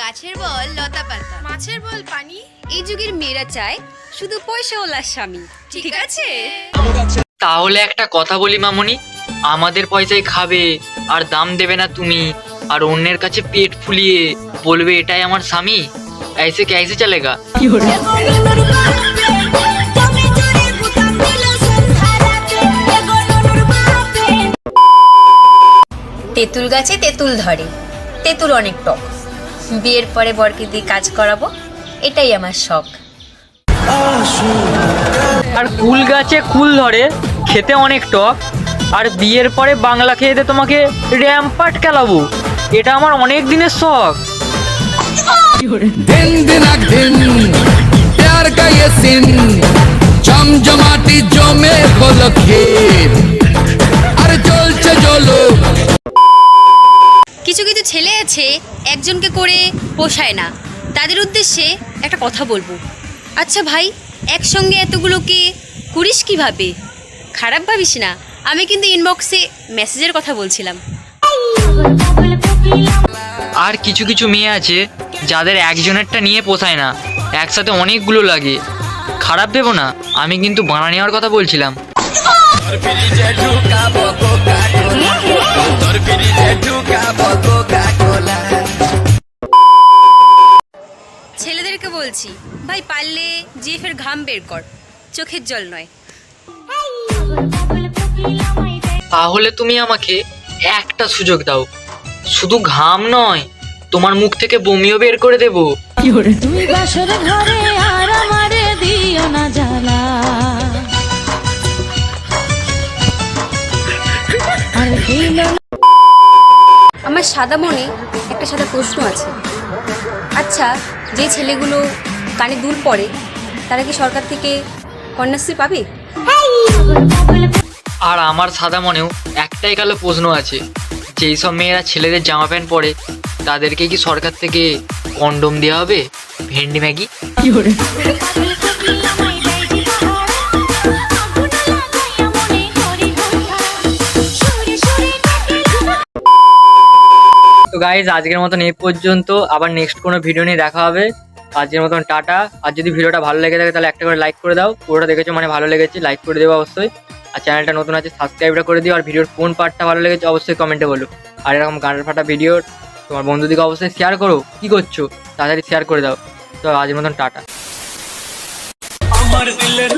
গাছের বল লতা পাতা মাছের বল পানি এই যুগের মেয়েরা চায় শুধু পয়সাওয়ালার স্বামী ঠিক আছে তাহলে একটা কথা বলি মামনি আমাদের পয়সায় খাবে আর দাম দেবে না তুমি আর অন্যের কাছে পেট ফুলিয়ে বলবে এটাই আমার স্বামী ऐसे कैसे चलेगा তেঁতুল গাছে তেঁতুল ধরে তেঁতুল অনেক টক বিয়ের পরে বরকে দিয়ে কাজ করাবো এটাই আমার শখ। আর কুল গাছে কুল ধরে খেতে অনেক টক। আর বিয়ের পরে বাংলা খেয়েতে তোমাকে র্যাম্পাট খেলাবো এটা আমার অনেক দিনের শখ। দিন দিন দিন प्यार জমজমাটি জমে গোলক্ষেপ আর চলছে জলুক কিছু কিছু ছেলে আছে একজনকে করে পোষায় না। তাদের উদ্দেশ্যে একটা কথা বলব। আচ্ছা ভাই একসঙ্গে এতগুলোকে করিস কীভাবে? খারাপ ভাবিস না। আমি কিন্তু ইনবক্সে মেসেজের কথা বলছিলাম। আর কিছু কিছু মেয়ে আছে যাদের একজনেরটা নিয়ে পোষায় না। একসাথে অনেকগুলো লাগে। খারাপ দেবো না। আমি কিন্তু বানা নেওয়ার কথা বলছিলাম। বলছি। ভাই পারলে জিএফের ঘাম বের কর। চোখের জল নয়। তাহলে তুমি আমাকে একটা সুযোগ দাও। শুধু ঘাম নয় তোমার মুখ থেকে বমিও বের করে দেবো। তুমি বাসর ঘরে আর আমারে দিও না জ্বালা। আমার সাদা মনে একটা সাদা প্রশ্ন আছে। আচ্ছা যে ছেলেগুলো কানে দূর পড়ে তারা কি সরকার থেকে কন্যাশ্রী পাবে? আর আমার সাদা মনেও একটাই কালো প্রশ্ন আছে। যেই সব মেয়েরা ছেলেদের জামা প্যান্ট পরে তাদেরকে কি সরকার থেকে কন্ডম দেওয়া হবে? ভেন্ডি ম্যাগি? তো গাইজ আজকের মতন এই পর্যন্ত। আবার নেক্সট কোনো ভিডিও নিয়ে দেখা হবে। আজকের মতন টাটা। আর যদি ভিডিওটা ভালো লেগে থাকে, তাহলে একটা করে লাইক করে দাও। পুরোটা দেখেছ মানে ভালো লেগেছে লাইক করে দেবো অবশ্যই। আর চ্যানেলটা নতুন আছে সাবস্ক্রাইবটা করে দিও। আর ভিডিওর কোন পার্টটা ভালো লেগেছে, অবশ্যই কমেন্টে বলো। আর এরকম গানের ফাটা ভিডিও তোমার বন্ধুদেরকে অবশ্যই শেয়ার করো। কি করছ? তাড়াতাড়ি শেয়ার করে দাও। তো আজকের মতন টাটা। আমার দিলের